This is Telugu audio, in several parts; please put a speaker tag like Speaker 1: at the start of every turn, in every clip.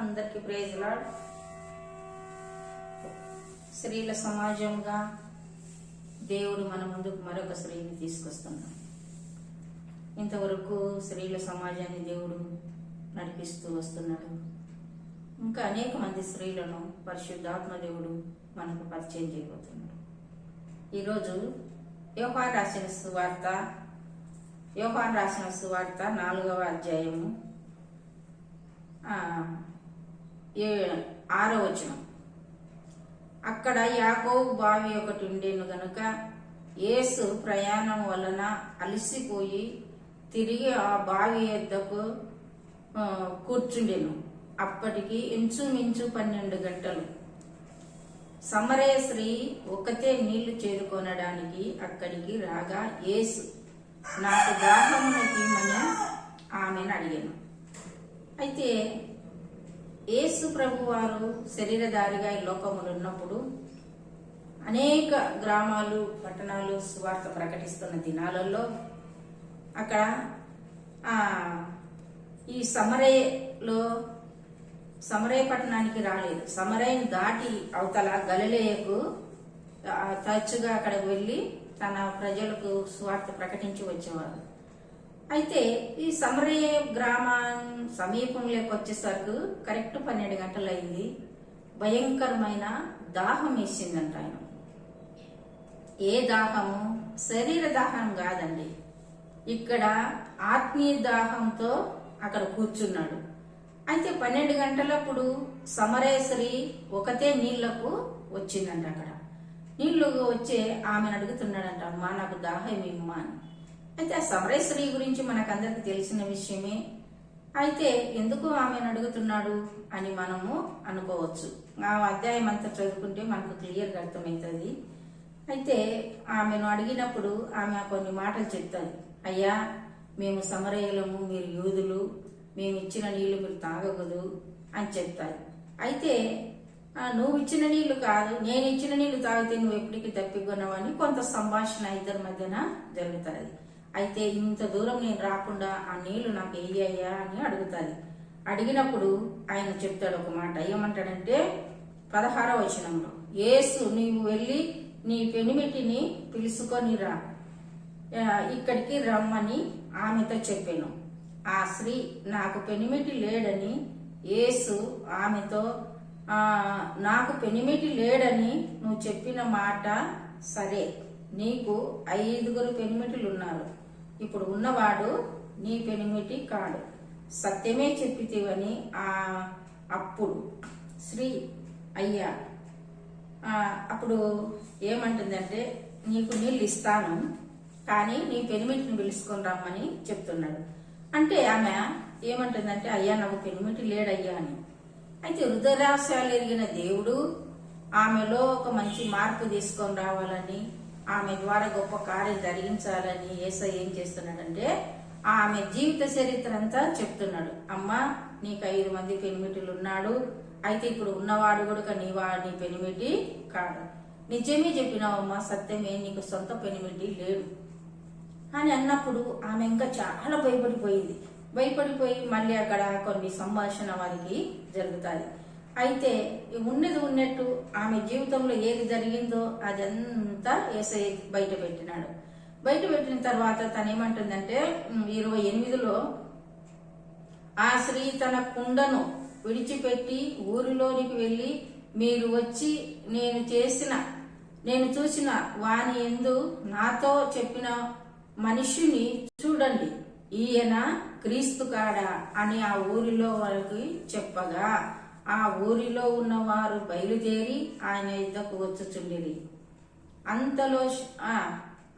Speaker 1: అందరికి ప్రేజ్లా స్త్రీల సమాజంగా దేవుడు మన ముందుకు మరొక స్త్రీని తీసుకొస్తున్నాడు. ఇంతవరకు స్త్రీల సమాజాన్ని దేవుడు నడిపిస్తూ వస్తున్నాడు. ఇంకా అనేక మంది స్త్రీలను పరిశుద్ధాత్మ దేవుడు మనకు పరిచయం చేయబోతున్నాడు. ఈరోజు యోహాన్ రాసిన సువార్త యోహాన్ రాసిన సువార్త నాలుగవ అధ్యాయము ఏ ఆరో వచనం. అక్కడ యాకోబు బావి ఒకటి ఉండేను గనుక యేసు ప్రయాణం వలన అలసిపోయి తిరిగి ఆ బావి యొద్దకు కూర్చుండెను. అప్పటికి ఇంచుమించు పన్నెండు గంటలు. సమరయ స్త్రీ ఒకతే నీళ్ళు చేరుకొనడానికి అక్కడికి రాగా యేసు నాకు దాహమునకిమ్మని ఆమెను అడిగాను. అయితే యేసు ప్రభు వారు శరీరధారిగా ఈ లోకములు ఉన్నప్పుడు అనేక గ్రామాలు పట్టణాలు సువార్త ప్రకటిస్తున్న దినాలలో అక్కడ ఈ సమరయలో సమరయ పట్టణానికి రాలేదు. సమరయను దాటి అవతల గలలేయకు తరచుగా అక్కడికి వెళ్ళి తన ప్రజలకు స్వార్థ ప్రకటించి వచ్చేవారు. అయితే ఈ సమరే గ్రామం సమీపంలోకి వచ్చేసరికి కరెక్ట్ పన్నెండు గంటలు అయింది భయంకరమైన దాహం వేసిందంట ఆయన. ఏ దాహము? శరీర దాహం కాదండి. ఇక్కడ ఆత్మీయ దాహంతో అక్కడ కూర్చున్నాడు. అయితే పన్నెండు గంటలప్పుడు సమరేశ్వరి ఒకతే నీళ్ళకు వచ్చిందంట అక్కడ. నీళ్ళు వచ్చే ఆమెను అడుగుతున్నాడంట అమ్మా నాకు దాహం ఇమ్మా అని. అయితే ఆ సమరేశ్వరి గురించి మనకందరికి తెలిసిన విషయమే. అయితే ఎందుకు ఆమెను అడుగుతున్నాడు అని మనము అనుకోవచ్చు. ఆ అధ్యాయం అంతా చదువుకుంటే మనకు క్లియర్గా అర్థమవుతుంది. అయితే ఆమెను అడిగినప్పుడు ఆమె కొన్ని మాటలు చెప్తాది. అయ్యా మేము సమరయ్యలము మీరు యూదులు మేము ఇచ్చిన నీళ్ళు మీరు తాగకూడదు అని చెప్తారు అయితే నువ్వు ఇచ్చిన నీళ్ళు కాదు నేను ఇచ్చిన నీళ్ళు తాగితే నువ్వు ఎప్పటికీ తప్పికొన్నావని కొంత సంభాషణ ఇద్దరి మధ్యన జరుగుతుంది. అయితే ఇంత దూరం నేను రాకుండా ఆ నీళ్ళు నాకు వేయ్యా అని అడుగుతుంది. అడిగినప్పుడు ఆయన చెప్తాడు ఒక మాట ఏమంటాడంటే పదహార వచనంలో ఏసు నీవు వెళ్ళి నీ పెనిమిటిని పిలుచుకొని రా. ఇక్కడికి రమ్మని ఆమెతో చెప్పాను. ఆ స్త్రీ నాకు పెనిమిటి లేడని యేసు ఆమెతో నాకు పెనిమిటి లేడని నువ్వు చెప్పిన మాట సరే. నీకు ఐదుగురు పెనిమిటిలు ఉన్నారు ఇప్పుడు ఉన్నవాడు నీ పెనిమిటి కాడు. సత్యమే చెప్పితివని ఆ అప్పుడు శ్రీ అయ్యా. అప్పుడు ఏమంటుందంటే నీకు నీళ్ళు ఇస్తాను కానీ నీ పెనిమిటిని పిలుచుకొని రమ్మని చెప్తున్నాడు. అంటే ఆమె ఏమంటుందంటే అయ్యా నాకు పెనిమిటి లేడయ్యా అని. అయితే హృదయరాశాలు ఎరిగిన దేవుడు ఆమెలో ఒక మంచి మార్పు తీసుకొని రావాలని ఆమె ద్వారా గొప్ప కార్యం జరిగించాలని ఏసై ఏం చేస్తున్నాడంటే ఆమె జీవిత చరిత్ర అంతా చెప్తున్నాడు. అమ్మా నీకు ఐదు మంది పెనిమిటిలు ఉన్నాడు అయితే ఇప్పుడు ఉన్నవాడు కూడా నీవా నీ పెనిమిటి కాడు నిజమే చెప్పినావమ్మా సత్యమే నీకు సొంత పెనిమిటి లేడు అని అన్నప్పుడు ఆమె ఇంకా చాలా భయపడిపోయింది. భయపడిపోయి మళ్ళీ అక్కడ కొన్ని సంభాషణ వారికి జరుగుతాయి. అయితే ఉన్నది ఉన్నట్టు ఆమె జీవితంలో ఏది జరిగిందో అదంతా ఏసై బయట పెట్టినాడు. బయట పెట్టిన తర్వాత తను ఏమంటుందంటే ఇరవై ఎనిమిదిలో ఆ స్త్రీ తన కుండను విడిచిపెట్టి ఊరిలోనికి వెళ్ళి మీరు వచ్చి నేను చేసిన నేను చూసిన వాని ఎందు నాతో చెప్పిన మనిషిని చూడండి. ఈయన క్రీస్తు కాడా అని ఆ ఊరిలో వారికి చెప్పగా. ఆ ఊరిలో ఉన్నవారు బయలుదేరి ఆయన యుద్ధకు వచ్చుచుండిరి. అంతలో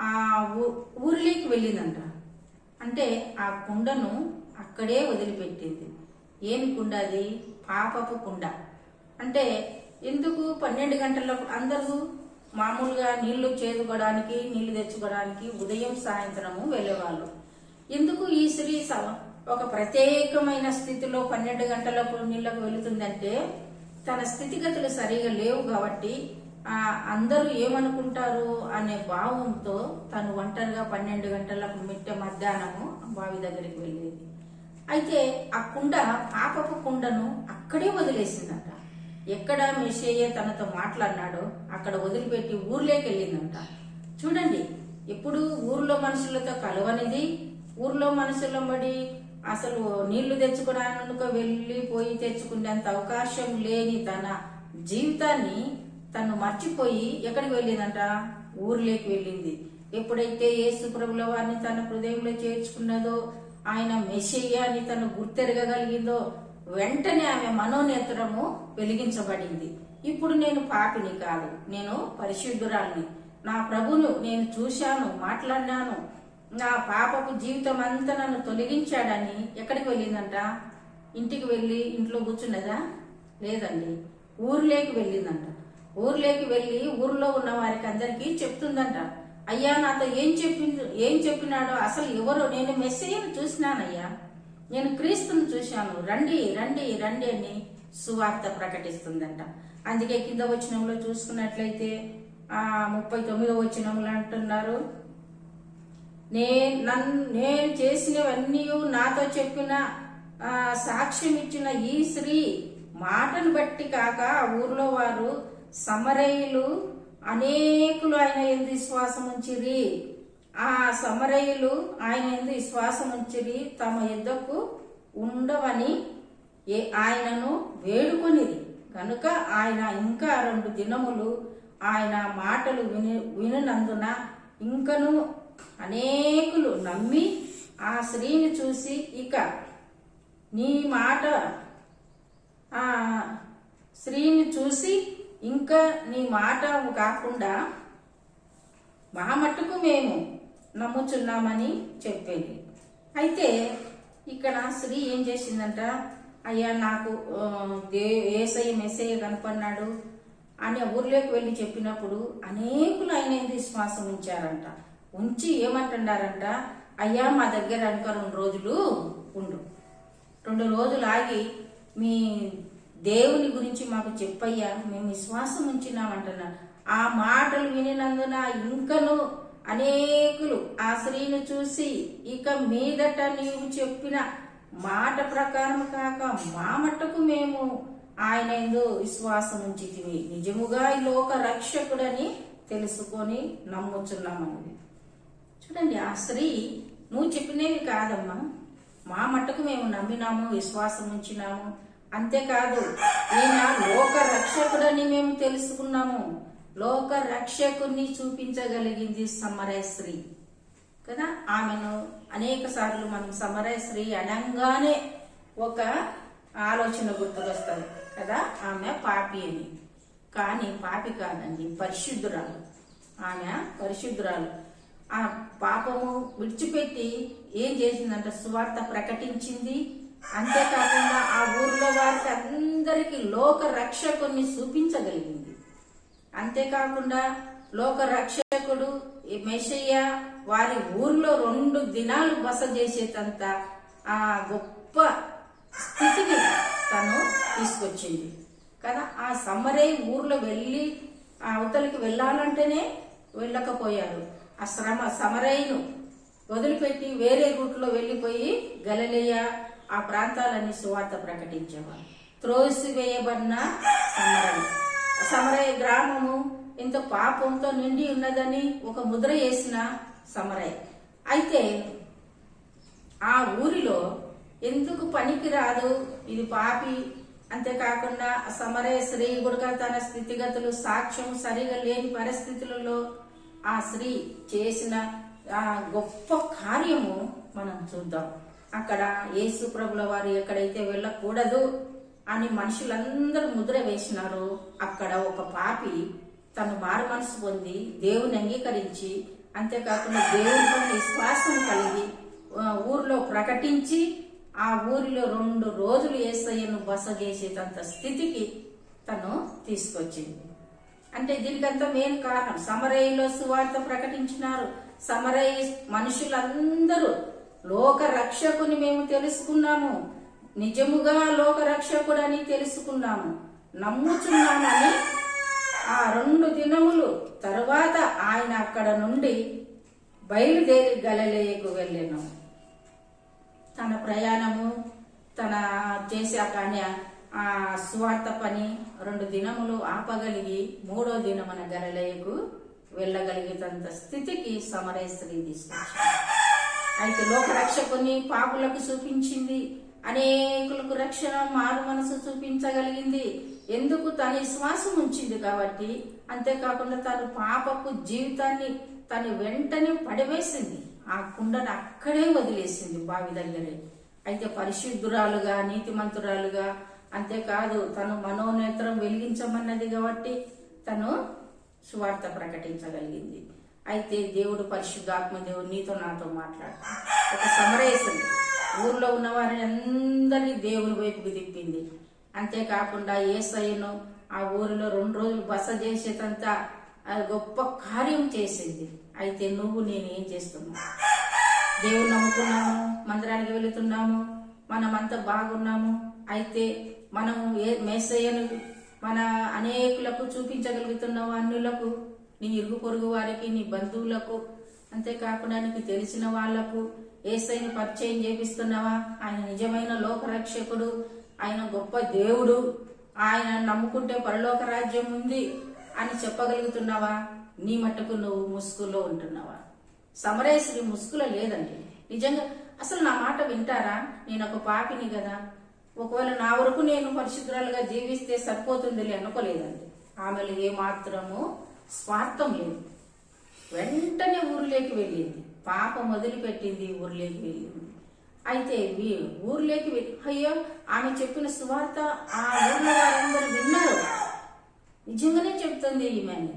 Speaker 1: ఆ ఊ- ఊరిలోకి వెళ్ళిందంట. అంటే ఆ కుండను అక్కడే వదిలిపెట్టింది. ఏమి కుండ అది? పాపపు కుండ. అంటే ఎందుకు పన్నెండు గంటలకు అందరూ మామూలుగా నీళ్ళు చేదుకోవడానికి నీళ్ళు తెచ్చుకోవడానికి ఉదయం సాయంత్రము వెళ్ళేవాళ్ళు. ఎందుకు ఈ స్త్రీ స- ఒక ప్రత్యేకమైన స్థితిలో పన్నెండు గంటల నీళ్ళకు వెళుతుందంటే తన స్థితిగతులు సరిగా లేవు కాబట్టి ఆ అందరూ ఏమనుకుంటారు అనే భావంతో తను ఒంటరిగా పన్నెండు గంటలకు మిట్టె మధ్యాహ్నము బావి దగ్గరికి వెళ్ళేది. అయితే ఆ కుండ పాపపు కుండను అక్కడే వదిలేసిందంట. ఎక్కడ మెషయ్య తనతో మాట్లాడినాడో అక్కడ వదిలిపెట్టి ఊర్లోకి వెళ్ళిందంట. చూడండి ఎప్పుడు ఊర్లో మనుషులతో కలవనిది ఊర్లో మనుషుల బడి అసలు నీళ్ళు తెచ్చుకోవడానికి వెళ్ళి పోయి తెచ్చుకునేంత అవకాశం లేని తన జీవితాన్ని తను మర్చిపోయి ఎక్కడికి వెళ్ళిందంట? ఊర్లోకి వెళ్ళింది. ఎప్పుడైతే యేసు ప్రభుల వారిని తన హృదయంలో చేర్చుకున్నదో ఆయన మెషయ్యాన్ని అని తను గుర్తెరగగలిగిందో వెంటనే ఆమె మనోనేత్రము వెలిగించబడింది. ఇప్పుడు నేను పాపిని కాదు నేను పరిశుద్ధురాల్ని. నా ప్రభును నేను చూశాను మాట్లాడినాను. నా పాపకు జీవితం అంతా నన్ను తొలగించాడని ఎక్కడికి వెళ్ళిందంట? ఇంటికి వెళ్ళి ఇంట్లో కూర్చున్నదా? లేదండి. ఊర్లోకి వెళ్ళిందంట. ఊర్లోకి వెళ్ళి ఊర్లో ఉన్న వారికి అందరికీ చెప్తుందంట. అయ్యా నాతో ఏం చెప్పింది ఏం చెప్పినాడో అసలు ఎవరో నేను మెస్సేజ్ని చూసినానయ్యా. నేను క్రీస్తుని చూశాను. రండి రండి రండి అని సువార్త ప్రకటిస్తుందంట. అందుకే కింద వచనంలో చూసుకున్నట్లయితే ముప్పై తొమ్మిదో వచనంలో అంటున్నారు. నే నన్ను నేను చేసినవన్నీ నాతో చెప్పిన సాక్ష్యం ఇచ్చిన ఈ స్త్రీ మాటను బట్టి కాక ఆ ఊర్లో వారు సమరయులు అనేకులు ఆయన ఎందు విశ్వాసం ఉంచిరి ఆ సమరయులు ఆయన ఎందు విశ్వాసం ఉంచిరి తమ యుద్ధకు ఉండవని ఏ ఆయనను వేడుకొనిది కనుక ఆయన ఇంకా రెండు దినములు ఆయన మాటలు విని వినునందున ఇంకను అనేకులు నమ్మి ఆ స్త్రీని చూసి ఇక నీ మాట ఆ స్త్రీని చూసి ఇంకా నీ మాట కాకుండా మా మట్టుకు మేము నమ్ముచున్నామని చెప్పేది. అయితే ఇక్కడ స్త్రీ ఏం చేసిందంట? అయ్యా నాకు ఆ, దే ఏసయ్య కనపడినాడు అని ఊర్లోకి వెళ్ళి చెప్పినప్పుడు అనేకులు ఆయన విశ్వాసం ఉంచారంట. ఉంచి ఏమంటున్నారంట అయ్యా మా దగ్గర అనుక రెండు రోజులు ఉండు. రెండు రోజులు ఆగి మీ దేవుని గురించి మాకు చెప్పయ్యా మేము విశ్వాసం ఉంచినామంటున్నా. ఆ మాటలు వినినందున ఇంకను అనేకులు ఆ స్త్రీని చూసి ఇక మీదట నీవు చెప్పిన మాట ప్రకారం కాక మా మట్టుకు మేము ఆయన ఎందు విశ్వాసం ఉంచితివి నిజముగా ఈ లోక రక్షకుడని తెలుసుకొని నమ్ముచున్నామన్నది. చూడండి ఆ స్త్రీ నువ్వు చెప్పినవి కాదమ్మా. మా మట్టుకు మేము నమ్మినాము విశ్వాసం ఉంచినాము. అంతేకాదు ఈయన లోక రక్షకుడని మేము తెలుసుకున్నాము. లోక రక్షకుని చూపించగలిగింది సమరయ స్త్రీ. కదా? ఆమెను అనేక సార్లు మనం సమరయ స్త్రీ అనగానే ఒక ఆలోచన గుర్తుకొస్తుంది. కదా? ఆమె పాపి అని. కానీ పాపి కాదండి పరిశుద్ధురాలు. ఆమె పరిశుద్ధురాలు. ఆ పాపము విడిచిపెట్టి ఏం చేసిందంట? సువార్త ప్రకటించింది. అంతేకాకుండా ఆ ఊర్లో వారికి అందరికీ లోక రక్షకుని చూపించగలిగింది. అంతేకాకుండా లోక రక్షకుడు మెషయ్య వారి ఊర్లో రెండు దినాలు బస చేసేటంత ఆ గొప్ప స్థితిని తను తీసుకొచ్చింది. కదా ఆ సమ్మరే ఊర్లో వెళ్ళి ఆ అవతలికి వెళ్ళాలంటేనే వెళ్ళకపోయారు ఆ శ్రమ సమరైను వదిలిపెట్టి వేరే రూట్లో వెళ్ళిపోయి గలలియ ఆ ప్రాంతాలన్నీ సువార్త ప్రకటించేవారు త్రోసివేయబడిన సమరై సమరయ. గ్రామము ఇంత పాపంతో నిండి ఉన్నదని ఒక ముద్ర వేసిన సమరయ. అయితే ఆ ఊరిలో ఎందుకు పనికి రాదు ఇది పాపి. అంతేకాకుండా సమరయ స్త్రీ కూడా తన స్థితిగతులు సాక్ష్యం సరిగా లేని పరిస్థితులలో ఆ స్త్రీ చేసిన ఆ గొప్ప కార్యము మనం చూద్దాం. అక్కడ యేసు ప్రభుల వారు ఎక్కడైతే వెళ్ళకూడదు అని మనుషులందరూ ముద్ర వేసినారో అక్కడ ఒక పాపి తను మారు మనసు పొంది దేవుని అంగీకరించి అంతేకాకుండా దేవుని పట్ల విశ్వాసం కలిగి ఊర్లో ప్రకటించి ఆ ఊరిలో రెండు రోజులు ఏసయ్యను బస చేసేటంత స్థితికి తను తీసుకొచ్చింది. అంటే దీనికంతా మెయిన్ కారణం. సమరయ్యలో సువార్త ప్రకటించినారు. సమరయ్య మనుషులందరూ లోక రక్షకుని మేము తెలుసుకున్నాము. నిజముగా లోక రక్షకుడని తెలుసుకున్నాము. నమ్ముచున్నామని ఆ రెండు దినములు తరువాత ఆయన అక్కడ నుండి బయలుదేరి గలలేయకు వెళ్ళాను. తన ప్రయాణము తన చేసే ఆయన ఆ స్వార్థ పని రెండు దినములు ఆపగలిగి మూడో దినమున గలలయకు వెళ్ళగలిగేటంత స్థితికి సమరయ స్త్రీ తీసుకొచ్చింది అయితే లోకరక్షకుని పాపులకు చూపించింది. అనేకులకు రక్షణ మారు మనసు చూపించగలిగింది. ఎందుకు తన విశ్వాసం ఉంచింది కాబట్టి? అంతేకాకుండా తను పాపపు జీవితాన్ని తను వెంటనే పడివేసింది. ఆ కుండను అక్కడే వదిలేసింది బావి దగ్గరే. అయితే పరిశుద్ధురాలుగా నీతిమంతురాలుగా అంతేకాదు తను మనోనేత్రం వెలిగించమన్నది కాబట్టి తను సువార్త ప్రకటించగలిగింది. అయితే దేవుడు పరిశుద్ధాత్మ దేవుడు నీతో నాతో మాట్లాడు ఒక సమరేసింది ఊర్లో ఉన్న వారిని అందరినీ దేవుని వైపుకి తిప్పింది. అంతేకాకుండా ఏసయ్యను ఆ ఊరిలో రెండు రోజులు బస చేసేటంత గొప్ప కార్యం చేసింది. అయితే నువ్వు నేను ఏం చేస్తున్నావు? దేవుడు నమ్ముకున్నాము మందిరానికి వెళుతున్నాము మనమంతా బాగున్నాము. అయితే మనం ఏ మేసయ్యను మన అనేకులకు చూపించగలుగుతున్నావు అన్నులకు నీ ఇరుగు పొరుగు వారికి నీ బంధువులకు అంతేకాకుండా నీకు తెలిసిన వాళ్ళకు ఏసైని పరిచయం చేపిస్తున్నావా? ఆయన నిజమైన లోకరక్షకుడు ఆయన గొప్ప దేవుడు ఆయన నమ్ముకుంటే పరలోక రాజ్యం ఉంది అని చెప్పగలుగుతున్నావా? నీ మట్టుకు నువ్వు ముసుగులో ఉంటున్నావా? సమరేశ్వరి ముసుగులో లేదండి. నిజంగా అసలు నా మాట వింటారా? నేను ఒక పాపిని కదా. ఒకవేళ నా వరకు నేను పరిశుద్ధురాలుగా జీవిస్తే సరిపోతుందిలే అనుకోలేదండి. ఆమెలో ఏమాత్రము స్వార్థం లేదు. వెంటనే ఊర్లోకి వెళ్ళింది. పాపం మొదలుపెట్టింది ఊర్లోకి వెళ్ళింది. అయితే ఊర్లోకి వెళ్ళి అయ్యో ఆమె చెప్పిన సువార్త ఆ ఊర్లో వారందరూ విన్నారు. నిజంగానే చెప్తుంది ఈమెని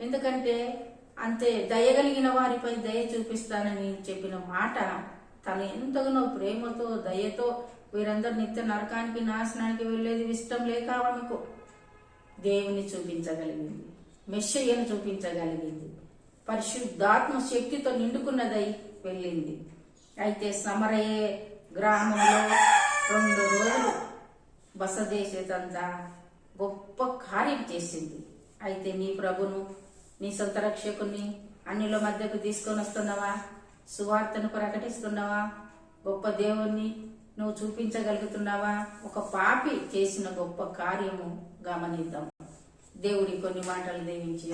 Speaker 1: ఎందుకంటే అంతే దయగలిగిన వారిపై దయ చూపిస్తానని చెప్పిన మాట తను ఎంతగానో ప్రేమతో దయతో వీరందరూ నిత్య నరకానికి నాశనానికి వెళ్ళేది ఇష్టం లేక ఆమెకు దేవుని చూపించగలిగింది. మెస్సయ్యను చూపించగలిగింది. పరిశుద్ధాత్మ శక్తితో నిండుకున్నదై వెళ్ళింది. అయితే సమరయ్యే గ్రామంలో రెండు రోజులు బస చేసేదంతా గొప్ప కార్యం చేసింది. అయితే నీ ప్రభును నీ సొంత రక్షకుని అన్నిల మధ్యకు తీసుకొని వస్తున్నావా? సువార్తను ప్రకటిస్తున్నావా? గొప్ప దేవుణ్ణి నువ్వు చూపించగలుగుతున్నావా? ఒక పాపి చేసిన గొప్ప కార్యము గమనిద్దాం. దేవుడి కొన్ని మాటలు దీవించి